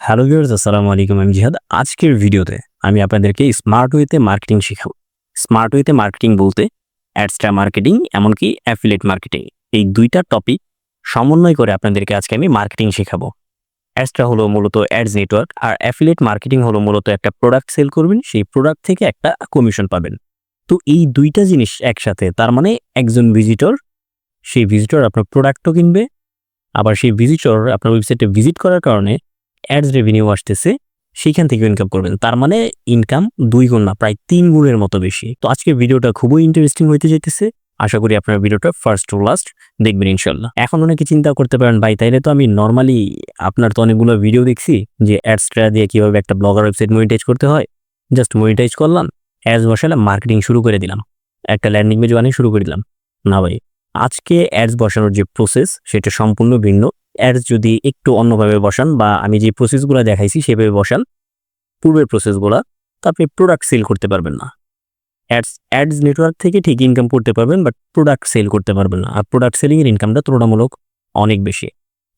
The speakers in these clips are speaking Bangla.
হ্যালো ভিউয়ার্স, আসসালামু আলাইকুম। আমি জিহাদ। আজকের ভিডিওতে আমি আপনাদেরকে স্মার্ট ওয়েতে মার্কেটিং শেখাবো। স্মার্ট ওয়েতে মার্কেটিং বলতে অ্যাডস্টা মার্কেটিং এমনকি অ্যাফিলেট মার্কেটিং এই দুইটা টপিক সমন্বয় করে আপনাদেরকে আজকে আমি মার্কেটিং শেখাবো। অ্যাডস্টা হলো মূলত অ্যাডস নেটওয়ার্ক আর অ্যাফিলেট মার্কেটিং হলো মূলত একটা প্রোডাক্ট সেল করবেন, সেই প্রোডাক্ট থেকে একটা কমিশন পাবেন। তো এই দুইটা জিনিস একসাথে, তার মানে একজন ভিজিটর সেই ভিজিটর আপনার প্রোডাক্টও কিনবে, আবার সেই ভিজিটর আপনার ওয়েবসাইটে ভিজিট করার কারণে অ্যাডস রেভিনিউ আসতেছে, সেইখান থেকে ইনকাম করবেন। তার মানে ইনকাম দুই গুণ না, প্রায় তিন গুণের মতো বেশি। তো আজকের ভিডিওটা খুবই ইন্টারেস্টিং হইতে যেতেছে আশা করি আপনার ভিডিওটা ফার্স্ট টু লাস্ট দেখবেন ইনশাল্লাহ এখন অনেকে চিন্তা করতে পারেন, ভাই, তাইলে তো আমি নর্মালি আপনার তো অনেকগুলো ভিডিও দেখছি যে অ্যাডসটা দিয়ে কীভাবে একটা ব্লগার ওয়েবসাইট মনিটাইজ করতে হয়। জাস্ট মনিটাইজ করলাম অ্যাডস বসালাম মার্কেটিং শুরু করে দিলাম। একটা ল্যান্ডিং পেজ বানিয়ে শুরু করে দিলাম। না ভাই, আজকে অ্যাডস বসানোর যে প্রসেস সেটা সম্পূর্ণ ভিন্ন। অ্যাডস যদি একটু অন্যভাবে বসান বা আমি যে প্রসেসগুলো দেখাইছি সেভাবে বসান, পূর্বের প্রসেসগুলো তো আপনি প্রোডাক্ট সেল করতে পারবেন না। অ্যাডস অ্যাডস নেটওয়ার্ক থেকে ঠিক ইনকাম করতে পারবেন বাট প্রোডাক্ট সেল করতে পারবেন না। আর প্রোডাক্ট সেলিংয়ের ইনকামটা তুলনামূলক অনেক বেশি।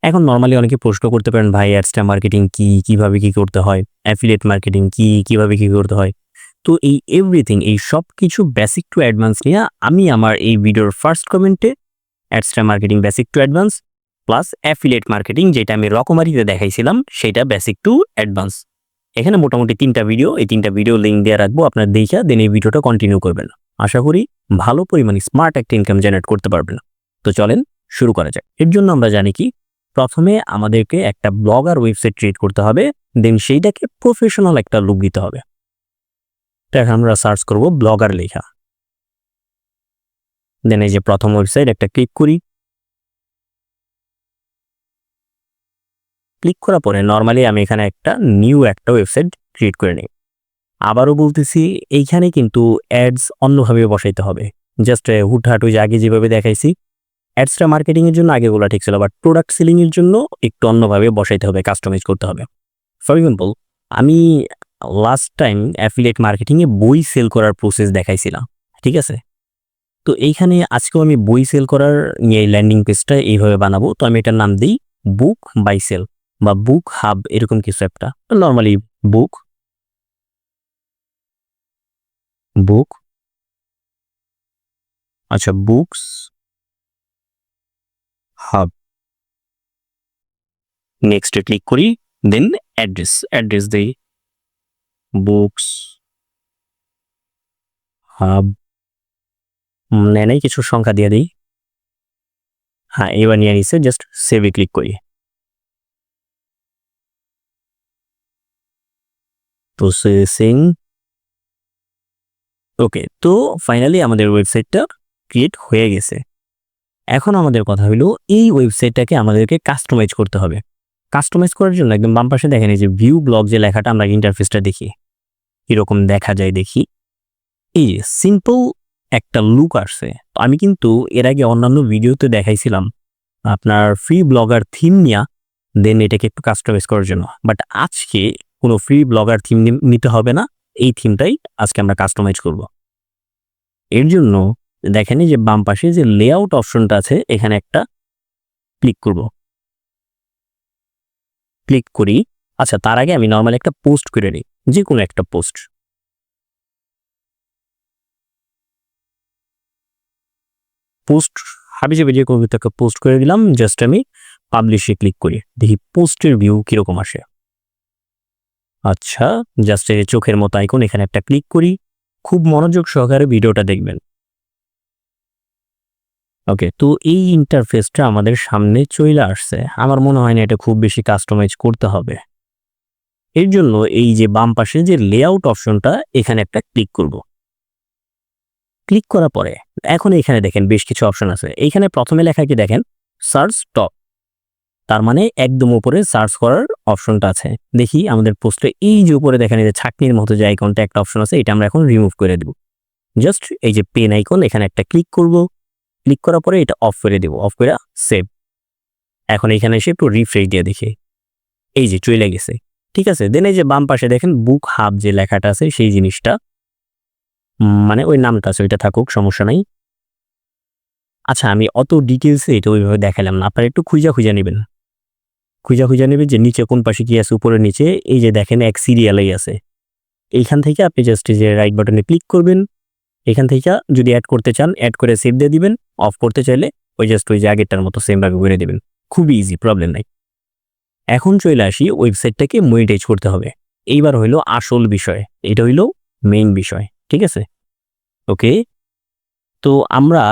এখন নর্মালি অনেকে প্রশ্ন করতে পারেন, ভাই অ্যাডসটা মার্কেটিং কি? কীভাবে কি করতে হয়? অ্যাফিলিয়েট মার্কেটিং কি? কীভাবে কি করতে হয়? তো এই এভরিথিং এই সব কিছু বেসিক টু অ্যাডভান্স নিয়ে আমি আমার এই ভিডিওর ফার্স্ট কমেন্টে Adsterra marketing basic to advance plus affiliate marketing যেটা আমি রকমারিতে দেখাইছিলাম, সেটা বেসিক টু অ্যাডভান্স এখানে মোটামুটি তিনটা ভিডিও এই তিনটা ভিডিও লিঙ্ক দিয়ে রাখব, আপনার দেখা দেন এই ভিডিওটা কন্টিনিউ করবেন। আশা করি ভালো পরিমাণে স্মার্ট একটা ইনকাম জেনারেট করতে পারবেন। তো চলেন শুরু করা যাক। এর জন্য আমরা জানি কি, প্রথমে আমাদেরকে একটা ব্লগার ওয়েবসাইট ক্রিয়েট করতে হবে দেন সেইটাকে প্রফেশনাল একটা লুক দিতে হবে। এখন আমরা সার্চ করব ব্লগার লেখা। দেন এই যে প্রথম ওয়েবসাইট একটা ক্লিক করি। ক্লিক করার পরে নর্মালি আমি এখানে একটা নিউ একটা ওয়েবসাইট ক্রিয়েট করে নিই। আবারও বলতেছি, এইখানে কিন্তু অ্যাডস অন্যভাবে বসাইতে হবে। জাস্ট হুটহাট ওই যে আগে যেভাবে দেখাইছি অ্যাডসটা মার্কেটিংয়ের জন্য আগে আগেগুলো ঠিক ছিল বাট প্রোডাক্ট সেলিংয়ের জন্য একটু অন্যভাবে বসাইতে হবে কাস্টমাইজ করতে হবে। ফর এক্সাম্পল আমি লাস্ট টাইম অ্যাফিলিয়েট মার্কেটিংয়ে বই সেল করার প্রসেস দেখাইছিলাম, ঠিক আছে? তো এইখানে আজকেও আমি বই সেল করার নিয়ে ল্যান্ডিং পেজটা এইভাবে বানাবো। তো আমি এটার নাম দিই বুক বাই সেল বা বুক হাব এরকম কিছু একটা। নর্মালি বুক বুক আচ্ছা বুকস হাব নেক্সটে ক্লিক করি দেন অ্যাড্রেস অ্যাড্রেস দিই বুকস হাব নেয় কিছু সংখ্যা দিয়ে দিই। হ্যাঁ এবার নিয়ে নিচ্ছে জাস্ট সেভে ক্লিক করি। প্রসেসিং ওকে তো ফাইনালি আমাদের ওয়েবসাইটটা ক্রিয়েট হয়ে গেছে। এখন আমাদের কথা হলো, এই ওয়েবসাইটটাকে আমাদেরকে কাস্টমাইজ করতে হবে। কাস্টমাইজ করার জন্য একদম বাম পাশে দেখেন যে ভিউ ব্লগ যে লেখাটা, আমরা ইন্টারফেসটা দেখি। কীরকম দেখা যায় দেখি। এই যে সিম্পল একটা লুক আসছে। আমি কিন্তু এর আগে অন্যান্য ভিডিওতে দেখাইছিলাম আপনার ফ্রি ব্লগার থিম নিয়ে দেন এটাকে একটু কাস্টমাইজ করার জন্য। বাট আজকে কোনো ফ্রি ব্লগার থিম নিতে হবে না। এই থিমটাই আজকে আমরা কাস্টমাইজ করব। এর জন্য দেখেন যে বাম পাশে যে লেআউট অপশনটা আছে, এখানে একটা ক্লিক করব। ক্লিক করি। আচ্ছা তার আগে আমি নর্মালি একটা পোস্ট করে নিই যে কোনো একটা পোস্ট পোস্ট হাবি যাবে যে কোনো পোস্ট করে দিলাম জাস্ট আমি পাবলিশে ক্লিক করি। দেখি পোস্টের ভিউ কীরকম আসে। আচ্ছা জাস্ট এই চোখের মতো আইকন এখানে একটা ক্লিক করি। খুব মনোযোগ সহকারে ভিডিওটা দেখবেন। ওকে তো এই ইন্টারফেসটা আমাদের সামনে চলে আসছে। আমার মনে হয় না এটা খুব বেশি কাস্টমাইজ করতে হবে। এর জন্য এই যে বাম পাশে যে লেআউট অপশনটা এখানে একটা ক্লিক করব। ক্লিক করার পরে, এখন এখানে দেখেন বেশ কিছু অপশন আছে। এইখানে প্রথমে লেখা কি দেখেন? সার্চ টপ তার মানে একদম উপরে সার্চ করার অপশনটা আছে। দেখি আমাদের পোস্টে এই যে উপরে দেখেন, এই যে ছাকনির মতো যে আইকনটা একটা অপশন আছে, এটা আমরা এখন রিমুভ করে দেব। জাস্ট এই যে পেন আইকন এখানে একটা ক্লিক করব। ক্লিক করার পরে এটা অফ করে দেব অফ করে সেভ এখন এখানে এসে একটু রিফ্রেশ দিয়ে দেখি। এই যে চলে গেছে। ঠিক আছে? দেন এই যে বাম পাশে দেখেন বুক হাব যে লেখাটা আছে, সেই জিনিসটা। মানে ওই নামটা আছে, ওইটা থাকুক, সমস্যা নাই। আচ্ছা আমি অত ডিটেলসে এটা ওইভাবে দেখালাম না। আপনারা একটু খুঁজা খুঁজা নেবেন। খুঁজা খুঁজা নেবে যে নিচে কোন পাশে কি আছে, উপরে নিচে। এই যে দেখেন এক সিরিয়ালেই আছে। এইখান থেকে আপনি জাস্ট যে রাইট বাটনে ক্লিক করবেন। এখান থেকে যদি অ্যাড করতে চান অ্যাড করে সেভ দিয়ে দিবেন। অফ করতে চাইলে ওই জাস্ট ওই যে আগেরটার মতো সেমভাবে করে দেবেন। খুবই ইজি প্রবলেম নাই। এখন চলে আসি ওয়েবসাইটটাকে মনিটাইজ করতে হবে। এইবার হইল আসল বিষয়। এটা হইল মেইন বিষয়। ঠিক আছে? ওকে তো আমরা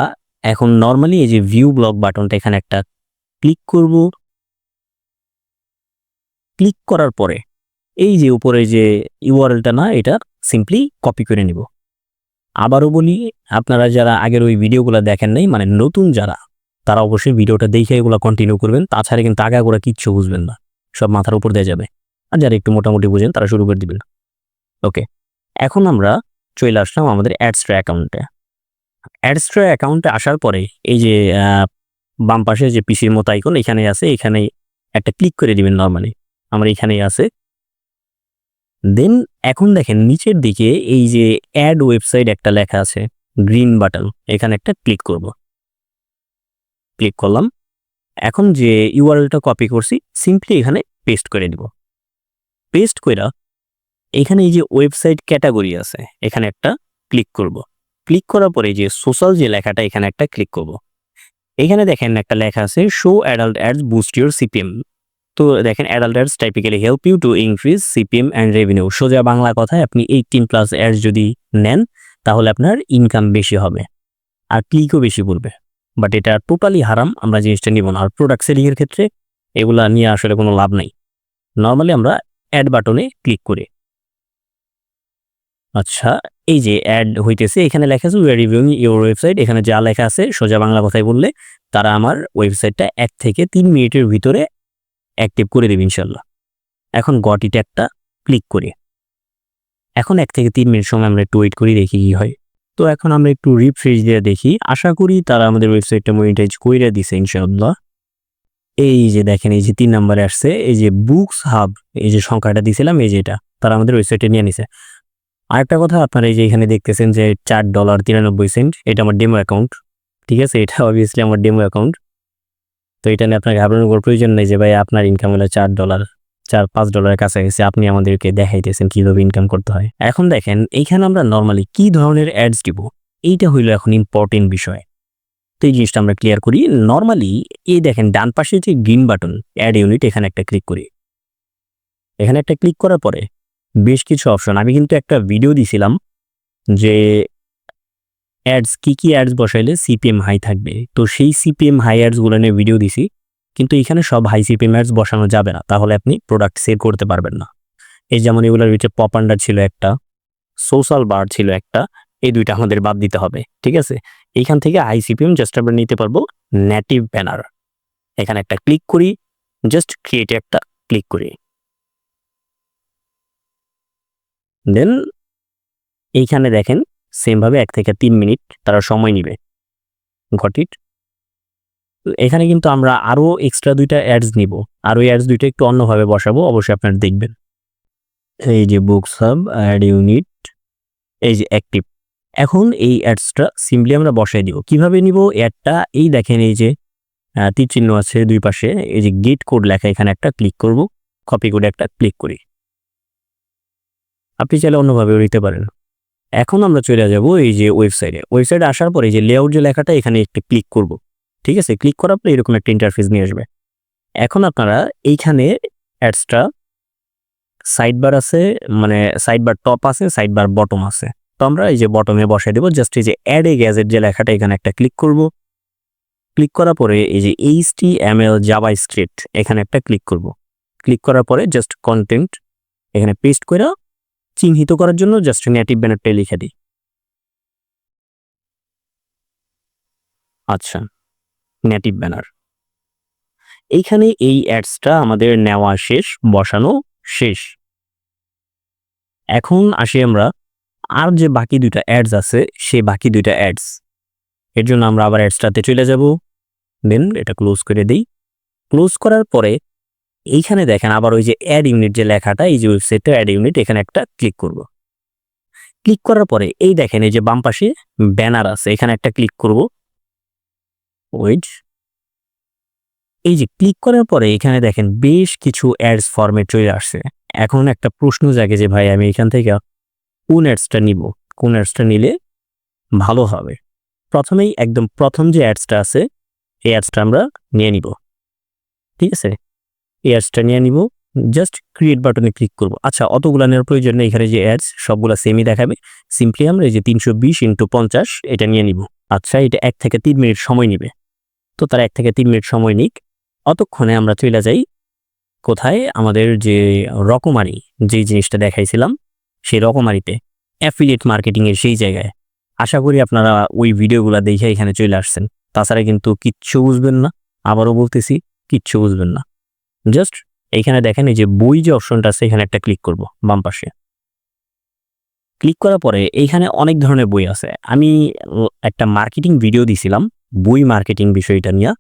এখন নর্মালি এই যে ভিউ ব্লক বাটনটা এখানে একটা ক্লিক করব। ক্লিক করার পরে এই যে উপরে যে ইউআরএলটা না, এটা সিম্পলি কপি করে নিব। আবারও বলি, আপনারা যারা আগের ওই ভিডিওগুলো দেখেন নাই মানে নতুন যারা, তারা অবশ্যই ভিডিওটা দেখে এগুলো কন্টিনিউ করবেন। তাছাড়া কিন্তু আগে করে কিচ্ছু বুঝবেন না, সব মাথার উপর দেওয়া যাবে। আর যারা একটু মোটামুটি বুঝেন, তারা শুরু করে দিবেন। ওকে, এখন আমরা চলে আসলাম আমাদের অ্যাডস্ট্রা অ্যাকাউন্টে। অ্যাডস্ট্রা অ্যাকাউন্টে আসার পরে এই যে বাম পাশে যে পিসির মতো আইকন এখানে আছে এখানে একটা ক্লিক করে দিবেন নর্মালি। আমার এখানেই আছে। দেন এখন দেখেন নিচের দিকে এই যে অ্যাড ওয়েবসাইট একটা লেখা আছে গ্রিন বাটন এখানে একটা ক্লিক করব। ক্লিক করলাম। এখন যে ইউআরএলটা কপি করছি সিম্পলি এখানে পেস্ট করে দিব পেস্ট কইরা এখানে এই যে ওয়েবসাইট ক্যাটাগরি আছে, এখানে একটা ক্লিক করব। ক্লিক করার পরে যে সোশ্যাল যে লেখাটা, এখানে একটা ক্লিক করব। এখানে দেখেন একটা লেখা আছে show adult ads boost your CPM তো দেখেন adult ads typically help you to increase CPM and revenue সোজা বাংলা কথায় আপনি এইটিন প্লাস অ্যাডস যদি নেন, তাহলে আপনার ইনকাম বেশি হবে আর ক্লিকও বেশি পড়বে। বাট এটা টোটালি হারাম, আমরা জিনিসটা নিব না। আর প্রোডাক্ট সেলিংয়ের ক্ষেত্রে এগুলা নিয়ে আসলে কোনো লাভ নাই। নর্মালি আমরা অ্যাড বাটনে ক্লিক করি। আচ্ছা এই যে অ্যাড হইতেছে, এখানে লেখা আছে উইয়ার রিভিউইং ইউর ওয়েবসাইট এখানে যা লেখা আছে, সোজা বাংলা কথায় বললে, তারা আমার ওয়েবসাইটটা এক থেকে তিন মিনিটের ভিতরে অ্যাক্টিভ করে দেবে ইনশাল্লাহ এখন গটিতে একটা ক্লিক করি। এখন এক থেকে তিন মিনিট সময় আমরা একটু ওয়েট করি, দেখি কি হয়। তো এখন আমরা একটু রিফ্রেশ দিয়ে দেখি। আশা করি তারা আমাদের ওয়েবসাইটটা মনিটাইজ করে দিছে ইনশাআল্লাহ। এই যে দেখেন, এই যে তিন নম্বরে আসছে, এই যে বুকস হাব এই যে সংখ্যাটা দিছিলাম, এই যে এটা, তারা আমাদের ওয়েবসাইটে নিয়ে নিছে। আরেকটা কথা, আপনারা এই যে এখানে দেখতেছেন যে চার ডলার তিরানব্বই সেন্ট এটা আমার ডেমো অ্যাকাউন্ট ঠিক আছে? এটা অবভিয়াসলি আমার ডেমো অ্যাকাউন্ট তো এটা নিয়ে আপনার ঘাবড়ানোর কোনো প্রয়োজন নেই যে, ভাই, আপনার ইনকাম হলো চার ডলার চার, পাঁচ ডলারের কাছাকাছি আপনি আমাদেরকে দেখাইতেছেন কীভাবে ইনকাম করতে হয়। এখন দেখেন, এইখানে আমরা নর্মালি কি ধরনের অ্যাডস দিব? এইটা হইল এখন ইম্পর্টেন্ট বিষয়। তো এই জিনিসটা আমরা ক্লিয়ার করি। নর্মালি এই দেখেন, ডান পাশে যে গ্রিন বাটন অ্যাড ইউনিট এখানে একটা ক্লিক করি। এখানে একটা ক্লিক করার পরে বেশ কিছু অপশন আমি কিন্তু একটা ভিডিও দিছিলাম যে অ্যাডস কি কি অ্যাডস বসাইলে সিপিএম হাই থাকবে? তো সেই সিপিএম হাই অ্যাডসগুলো নিয়ে ভিডিও দিছি, কিন্তু এখানে সব হাই সিপিএম অ্যাডস বসানো যাবে না, তাহলে আপনি প্রোডাক্ট সেল করতে পারবেন না। এই যেমন এগুলোর ভিতরে পপ আন্ডার ছিল একটা সোশ্যাল বার ছিল একটা, এই দুইটা আমাদের বাদ দিতে হবে, ঠিক আছে? এইখান থেকে হাই সিপিএম জাস্ট আমরা নিতে পারব নেটিভ ব্যানার এখানে একটা ক্লিক করি জাস্ট ক্রিয়েটে একটা ক্লিক করি। দেন এইখানে দেখেন সেমভাবে এক থেকে তিন মিনিট তারা সময় নিবে। ইট এখানে কিন্তু আমরা আরও এক্সট্রা দুইটা অ্যাডস নিব। আর ওই অ্যাডস দুইটা একটু অন্যভাবে বসাবো, অবশ্যই আপনারা দেখবেন। এই যে বুকস হাব অ্যাড ইউনিট এই যে অ্যাক্টিভ এখন এই অ্যাডসটা সিম্পলি আমরা বসাই দিব। কীভাবে নিব অ্যাডটা এই দেখেন এই যে তীর আছে দুই পাশে। এই যে গেট কোড লেখা, এখানে একটা ক্লিক করব। কপি করে একটা ক্লিক করি। আপনি চাইলে অন্যভাবেও নিতে পারেন। এখন আমরা চলে যাব এই যে ওয়েবসাইটে ওয়েবসাইটে আসার পরে যে লেআউট যে লেখাটা, এখানে একটু ক্লিক করব। ঠিক আছে? ক্লিক করার পরে এরকম একটা ইন্টারফেস নিয়ে আসবে। এখন আপনারা এইখানে অ্যাডসটা সাইড বার আছে মানে সাইড বার টপ আছে সাইড বার বটম আছে। তো আমরা এই যে বটমে বসাই দেবো। জাস্ট এই যে অ্যাড এ গ্যাজেট যে লেখাটা, এখানে একটা ক্লিক করব। ক্লিক করার পরে এই যে H T M L JavaScript এখানে একটা ক্লিক করব। ক্লিক করার পরে জাস্ট কন্টেন্ট এখানে পেস্ট করে চিহ্নিত করার জন্য জাস্ট নেটিভ ব্যানারটাই লিখে দিই। আচ্ছা নেটিভ ব্যানার এইখানে এই অ্যাডসটা আমাদের নেওয়া শেষ, বসানো শেষ। এখন আসি আমরা, আর যে বাকি দুইটা অ্যাডস আছে, সেই বাকি দুইটা অ্যাডস এর জন্য আমরা আবার অ্যাডসটাতে চলে যাব। দেন এটা ক্লোজ করে দিই। ক্লোজ করার পরে এইখানে দেখেন আবার ওই যে অ্যাড ইউনিট যে লেখাটা, এই যে ওয়েবসাইটটা অ্যাড ইউনিট এখানে একটা ক্লিক করব। ক্লিক করার পরে এই দেখেন এই যে বাম পাশে ব্যানার আছে, এখানে একটা ক্লিক করব। ওয়েট। এই যে ক্লিক করার পরে এখানে দেখেন বেশ কিছু অ্যাডস ফরম্যাট চলে আসছে। এখন একটা প্রশ্ন জাগে যে, ভাই, আমি এখান থেকে কোন অ্যাডসটা নিব? কোন অ্যাডসটা নিলে ভালো হবে? প্রথমেই একদম প্রথম যে অ্যাডসটা আছে, এই অ্যাডসটা আমরা নিয়ে নিব। ঠিক আছে? এই অ্যাডসটা নিয়ে নিব। জাস্ট ক্রিয়েট বাটনে ক্লিক করব। আচ্ছা অতগুলো নেওয়ার প্রয়োজন নেই। এখানে যে অ্যাডস সবগুলো সেমই দেখাবে। সিম্পলি আমরা এই যে তিনশো বিশ ইন্টু পঞ্চাশ এটা নিয়ে নিব। আচ্ছা এটা এক থেকে তিন মিনিট সময় নিবে। তো তার এক থেকে তিন মিনিট সময় নিক। অতক্ষণে আমরা চলে যাই কোথায়? আমাদের যে রকমারি যে জিনিসটা দেখাইছিলাম, সেই রকমারিতে। অ্যাফিলিয়েট মার্কেটিংয়ের সেই জায়গায়। আশা করি আপনারা ওই ভিডিওগুলো দেখে এখানে চলে আসছেন। তাছাড়া কিন্তু কিচ্ছু বুঝবেন না। আবারও বলতেছি, কিচ্ছু বুঝবেন না। জাস্ট এইখানে দেখেন এই যে বই যে অপশনটা আছে, এখানে একটা ক্লিক করব, বাম পাশে। ক্লিক করার পরে এইখানে অনেক ধরনের বই আছে। আমি একটা মার্কেটিং ভিডিও দিছিলাম, বই মার্কেটিং বিষয়টা নিয়ে।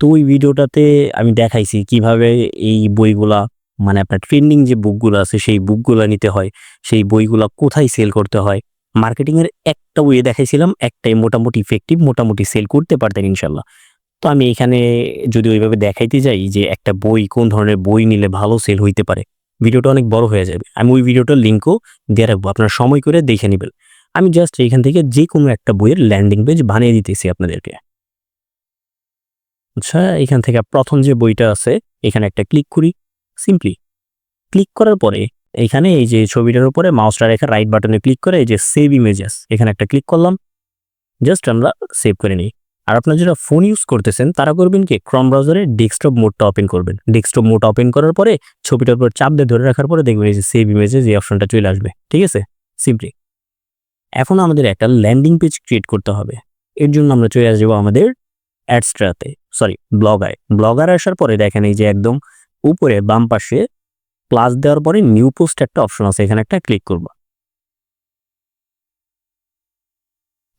তো ওই ভিডিওটাতে আমি দেখাইছি কীভাবে এই বইগুলা মানে আপনার ট্রেন্ডিং যে বুকগুলো আছে, সেই বুকগুলো নিতে হয়, সেই বইগুলা কোথায় সেল করতে হয়। মার্কেটিংয়ের একটা বইয়ে দেখাইছিলাম, একটাই মোটামুটি ইফেক্টিভ মোটামুটি সেল করতে পারতেন ইনশাল্লাহ। তো আমি এখানে যদি ওইভাবে দেখাইতে যাই যে একটা বই কোন ধরনের বই নিলে ভালো সেল হইতে পারে, ভিডিওটা অনেক বড় হয়ে যাবে। আমি ওই ভিডিওটার লিঙ্কও দিয়ে রাখব, আপনার সময় করে দেখে নেবেন। আমি জাস্ট এখান থেকে যে কোনো একটা বইয়ের ল্যান্ডিং পেজ বানিয়ে দিতেছি আপনাদেরকে। আচ্ছা এখান থেকে প্রথম যে বইটা আছে, এখানে একটা ক্লিক করি সিম্পলি ক্লিক করার পরে এখানে এই যে ছবিটার উপরে মাউসটা রেখে রাইট বাটনে ক্লিক করে এই যে সেভ ইমেজেস এখানে একটা ক্লিক করলাম জাস্ট আমরা সেভ করে নিই। আর আপনারা যারা ফোন ইউজ করতেছেন, তারা করবেন কি? ক্রম ব্রাউজারে ডেস্কটপ মোডটা ওপেন করবেন। ডেস্কটপ মোড ওপেন করার পরে ছবিটার উপর চাপ দিয়ে ধরে রাখার পরে দেখবেন এই যে সেভ ইমেজে যে অপশনটা চলে আসবে। ঠিক আছে? সিম্পলি এখন আমাদের একটা ল্যান্ডিং পেজ ক্রিয়েট করতে হবে। এর জন্য আমরা চলে আসব আমাদের অ্যাডস্ট্রাতে সরি ব্লগায় ব্লগার আসার পরে দেখেন এই যে একদম উপরে, বাম পাশে প্লাস দেওয়ার পরে নিউ পোস্ট একটা অপশন আছে। এখানে একটা ক্লিক করব।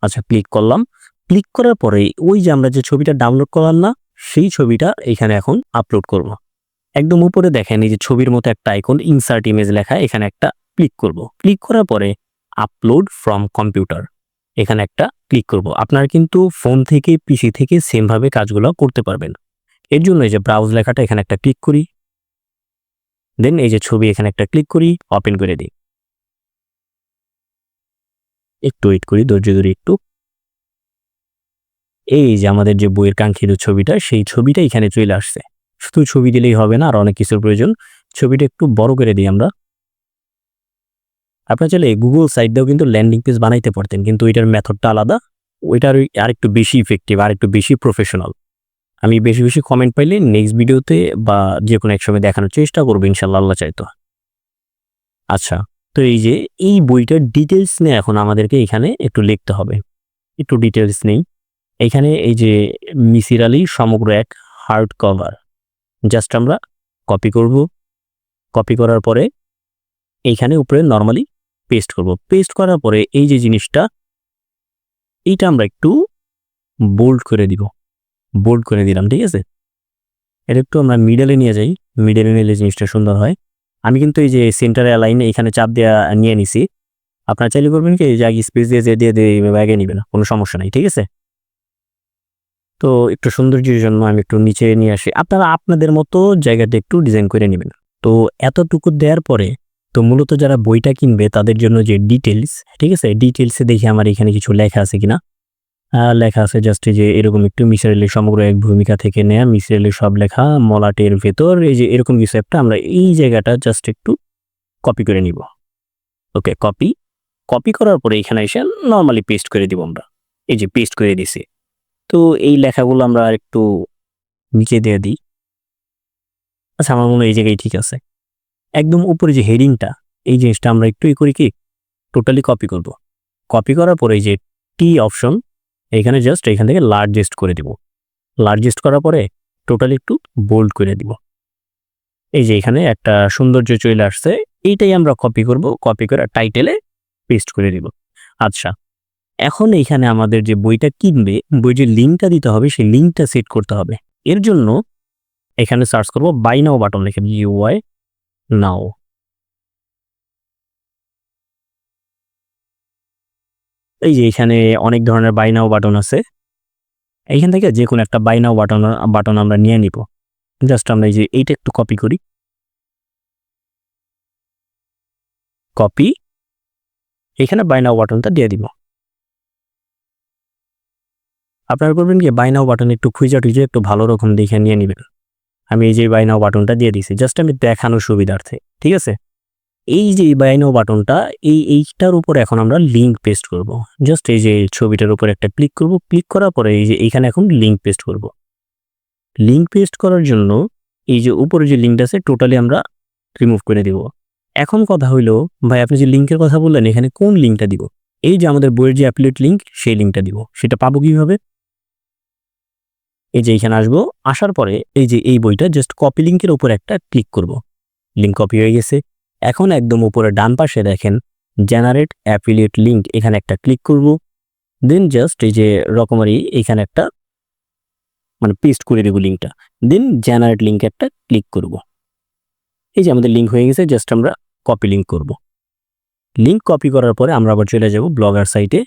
আচ্ছা ক্লিক করলাম। ক্লিক করার পরে ওই যে আমরা যে ছবিটা ডাউনলোড করলাম না, সেই ছবিটা এখানে এখন আপলোড করব। একদম উপরে দেখেন এই যে ছবির মতো একটা আইকন ইনসার্ট ইমেজ লেখা, এখানে একটা ক্লিক করব। ক্লিক করার পরে আপলোড ফ্রম কম্পিউটার এখানে একটা ক্লিক করব। আপনারা কিন্তু ফোন থেকে পিসি থেকে সেমভাবে কাজগুলো করতে পারবেন। এর জন্য এই যে ব্রাউজ লেখাটা এখানে একটা ক্লিক করি। দেন এই যে ছবি এখানে একটা ক্লিক করি ওপেন করে দিই। একটু ওয়েট করি, ধৈর্য ধরে একটু এই যে আমাদের যে বইয়ের কাঙ্ক্ষিত ছবিটা, সেই ছবিটা এখানে চলে আসছে। শুধু ছবি দিলেই হবে না, আর অনেক কিছুর প্রয়োজন। ছবিটা একটু বড় করে দিই আমরা। আপনার চাইলে গুগল সাইট দিয়েও কিন্তু ল্যান্ডিং পেজ বানাইতে পারতেন, কিন্তু ওইটার মেথডটা আলাদা। ওইটার ওই আরেকটু বেশি ইফেক্টিভ আর একটু বেশি প্রফেশনাল আমি বেশি বেশি কমেন্ট পাইলে নেক্সট ভিডিওতে বা যে কোনো এক সময় দেখানোর চেষ্টা করব ইনশাল্লাহ আল্লাহ চাইতো। আচ্ছা তো এই যে, এই বইটার ডিটেলস নিয়ে এখন আমাদেরকে এখানে একটু লিখতে হবে। একটু ডিটেলস নেই। এখানে এই যে মিসির আলী সমগ্র এক হার্ড কভার জাস্ট আমরা কপি করব। কপি করার পরে এইখানে উপরে নর্মালি পেস্ট করব। পেস্ট করার পরে এই যে জিনিসটা, এইটা আমরা একটু বোল্ড করে দিব। বোল্ড করে দিলাম, ঠিক আছে? এটা একটু আমরা মিডলে নিয়ে যাই। মিডলে নিলে জিনিসটা সুন্দর হয়। আমি কিন্তু এই যে সেন্টারে লাইনে এখানে চাপ দেওয়া নিয়ে নিছি। আপনার চাইলে করবেন কি যে আগে স্পেস দিয়ে যে দিয়ে দিয়ে ব্যাগে না কোনো সমস্যা নাই, ঠিক আছে? তো একটু সৌন্দর্যের জন্য আমি একটু নিচে নিয়ে আসি। আপনারা আপনাদের মতো জায়গাটা একটু ডিজাইন করে নেবেন। তো এতটুকু দেওয়ার পরে তো মূলত যারা বইটা কিনবে তাদের জন্য যে ডিটেলস ঠিক আছে? ডিটেলসে দেখি আমার এখানে কিছু লেখা আছে কিনা। লেখা আছে জাস্ট যে এরকম একটু মিসরেলের সমগ্র এক ভূমিকা থেকে নেয়া মিসরেলের সব লেখা, মলাটের ভেতর, এই যে এরকম কিছু একটা আমরা এই জায়গাটা জাস্ট একটু কপি করে নিব। ওকে কপি কপি করার পরে এখানে এসে নর্মালি পেস্ট করে দিব আমরা। এই যে পেস্ট করে দিছি। তো এই লেখাগুলো আমরা আর একটু নিচে দিয়ে দিই। আচ্ছা আমার মনে হয় এই জায়গায় ঠিক আছে। একদম উপরে যে হেডিংটা এই জিনিসটা আমরা একটু ই করি কি টোটালি কপি করব। কপি করার পরে যে টি অপশন এখানে জাস্ট এখান থেকে লার্জেস্ট করে দিব। লার্জেস্ট করার পরে টোটালি একটু বোল্ড করে দিব। এই যে এখানে একটা সৌন্দর্য চলে আসছে, এইটাই আমরা কপি করব কপি করে টাইটেলে পেস্ট করে দিব। আচ্ছা এখন এইখানে আমাদের যে বইটা কিনবে বই যে লিঙ্কটা দিতে হবে, সেই লিঙ্কটা সেট করতে হবে। এর জন্য এখানে সার্চ করব বাই নাও বাটন লিখে ইউআই নাও। এই যে এখানে অনেক ধরনের বাই নাও বাটন আছে। এইখান থেকে যে কোনো একটা বাই নাও বাটন বাটন আমরা নিয়ে নিব। জাস্ট আমরা এই যে এইটা একটু কপি করি। কপি। এখানে বাই নাও বাটনটা দিয়ে দিব। আপনারা করবেন কি? বাই নাও বাটন একটু খুঁজে টুইজে একটু ভালো রকম দেখে নিয়ে নেবেন। আমি এই যে বাই নাও বাটনটা দিয়ে দিছি জাস্ট আমি দেখানোর সুবিধার্থে, ঠিক আছে? এই যে বাই নাও বাটনটা এই এইটার উপর এখন আমরা লিঙ্ক পেস্ট করব। জাস্ট এই যে ছবিটার উপর একটা ক্লিক করব ক্লিক করার পরে এই যে এইখানে এখন লিঙ্ক পেস্ট করব। লিঙ্ক পেস্ট করার জন্য এই যে উপরে যে লিঙ্কটা আছে টোটালি আমরা রিমুভ করে দিব। এখন কথা হইল, ভাই আপনি যে লিঙ্কের কথা বললেন, এখানে কোন লিঙ্কটা দিব? এই যে আমাদের বইয়ের যে অ্যাপ্লিট লিঙ্ক সেই লিঙ্কটা দিব। সেটা পাবো কীভাবে? এই যে এইখানে আসব, আসার পরে এই যে এই বইটা জাস্ট কপি লিঙ্কের উপর একটা ক্লিক করব। লিঙ্ক কপি হয়ে গেছে। এখন একদম উপরে ডান পাশে দেখেন জেনারেট অ্যাফিলিয়েট লিঙ্ক এখানে একটা ক্লিক করব। দেন জাস্ট এই যে রকমারি এখানে একটা মানে পেস্ট করে দেবো লিঙ্কটা দেন জেনারেট লিঙ্ক একটা ক্লিক করব। এই যে আমাদের লিঙ্ক হয়ে গেছে জাস্ট আমরা কপি লিঙ্ক করব। লিঙ্ক কপি করার পরে আমরা আবার চলে যাব ব্লগার সাইটে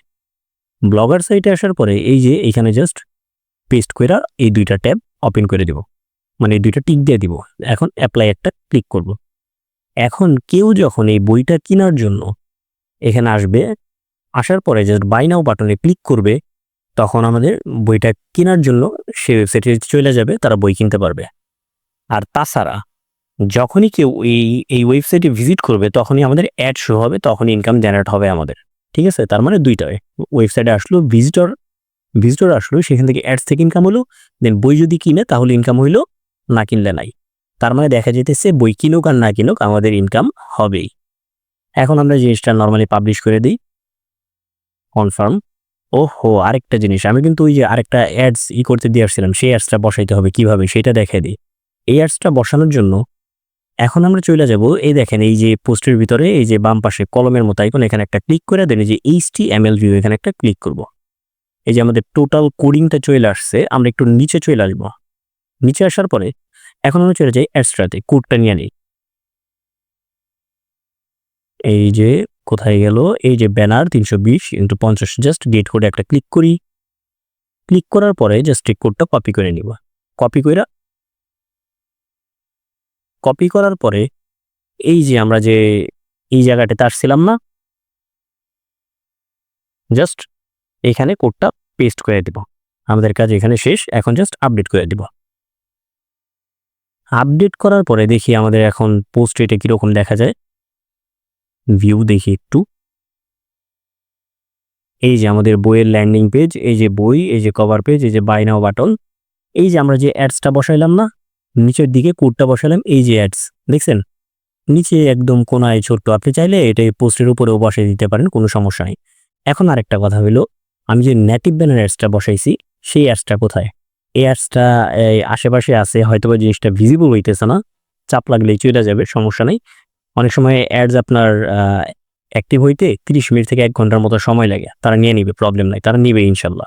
ব্লগার সাইটে আসার পরে এই যে এখানে জাস্ট পেস্ট করে এই দুইটা ট্যাব ওপেন করে দিব। মানে এই দুইটা টিক দিয়ে দিব। এখন অ্যাপ্লাই একটা ক্লিক করব। এখন কেউ যখন এই বইটা কেনার জন্য এখানে আসবে, আসার পরে জাস্ট বাই নাও বাটনে ক্লিক করবে, তখন আমাদের বইটা কেনার জন্য সে ওয়েবসাইটে চলে যাবে, তারা বই কিনতে পারবে। আর তাছাড়া যখনই কেউ এই এই ওয়েবসাইটে ভিজিট করবে, তখনই আমাদের অ্যাড শো হবে, তখনই ইনকাম জেনারেট হবে আমাদের। ঠিক আছে? তার মানে দুইটা ওয়েবসাইটে আসলো ভিজিটর ভিজিটর আসলো, সেখান থেকে অ্যাডস থেকে ইনকাম হলো দেন বই যদি কিনে তাহলে ইনকাম হইল না কিনলে নাই। তার মানে দেখা যেতেছে বই কিনুক আর না কিনুক আমাদের ইনকাম হবেই। এখন আমরা জিনিসটা নর্মালি পাবলিশ করে দিই। কনফার্ম ওহো, আরেকটা জিনিস, আমি কিন্তু ওই যে আরেকটা অ্যাডস ই করতে দিয়ে আসছিলাম সেই অ্যাডসটা বসাইতে হবে কীভাবে, সেটা দেখে দিই। এই অ্যাডসটা বসানোর জন্য এখন আমরা চলে যাব, এই দেখেন, এই যে পোস্টের ভিতরে, এই যে বাম পাশে কলমের মতো আইকন এখানে একটা ক্লিক করে দেন, এই যে এইচটি এমএল ভিউ এখানে একটা ক্লিক করব। এই যে আমাদের টোটাল কোডিংটা চলে আসছে, আমরা একটু নিচে চলে আসব। নিচে আসার পরে এখন আমরা চলে যাই অ্যাডস্ট্রাতে কোডটা নিয়ে নিই। এই যে কোথায় গেল? এই যে ব্যানার তিনশো বিশ ইন্টু পঞ্চাশ জাস্ট গেট কোডে একটা ক্লিক করি। ক্লিক করার পরে জাস্ট এই কোডটা কপি করে নিব। কপি করে কপি করার পরে এই যে আমরা যে এই জায়গাটাতে আসছিলাম না জাস্ট এখানে কোডটা পেস্ট করে দিব। আমাদের কাজ এখানে শেষ, এখন জাস্ট আপডেট করে দিব। আপডেট করার পরে দেখি আমাদের এখন পোস্ট এটা কীরকম দেখা যায়। ভিউ দেখি একটু। এই যে আমাদের বইয়ের ল্যান্ডিং পেজ এই যে বই, এই যে কভার পেজ এই যে বাই নাও বাটন এই যে আমরা যে অ্যাডসটা বসাইলাম না, নিচের দিকে কোডটা বসালাম এই যে অ্যাডস দেখছেন? নিচে একদম কোনায় ছোট্ট, আপনি চাইলে এটা পোস্টের উপরেও বসিয়ে দিতে পারেন, কোনো সমস্যা নেই। এখন আরেকটা কথা হলো আমি যে নেটিভ ব্যানার অ্যাডসটা বসাইছি, সেই অ্যাডসটা কোথায়? এই অ্যাডসটা আশেপাশে আছে হয়তো বা জিনিসটা ভিজিবল হইতেছে না, চাপ লাগলেই চলে যাবে, সমস্যা নেই। অনেক সময় অ্যাডস আপনার অ্যাক্টিভ হইতে তিরিশ মিনিট থেকে এক ঘণ্টার মতো সময় লাগে, তারা নিয়ে নিবে প্রবলেম নাই, তারা নিবে ইনশাল্লাহ।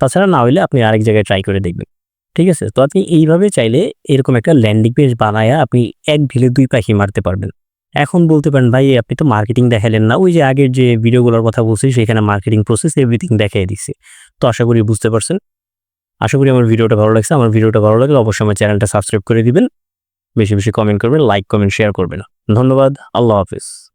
তাছাড়া না হইলে আপনি আরেক জায়গায় ট্রাই করে দেখবেন, ঠিক আছে? তো আপনি এইভাবে চাইলে এরকম একটা ল্যান্ডিং পেজ বানায়া আপনি এক ভিলে দুই পাখি মারতে পারবেন। এখন বলতে পারেন, ভাই, আপনি তো মার্কেটিং দেখালেন না। ওই যে আগের যে ভিডিওগুলোর কথা বলছি, সেখানে মার্কেটিং প্রসেস এভরিথিং দেখাই দিচ্ছে তো আশা করি বুঝতে পারছেন। আশা করি আমার ভিডিওটা ভালো লাগছে। আমার ভিডিওটা ভালো লাগলে অবশ্যই আমার চ্যানেলটা সাবস্ক্রাইব করে দিবেন। বেশি বেশি কমেন্ট করবেন লাইক কমেন্ট শেয়ার করবেন। ধন্যবাদ। আল্লাহ হাফিজ।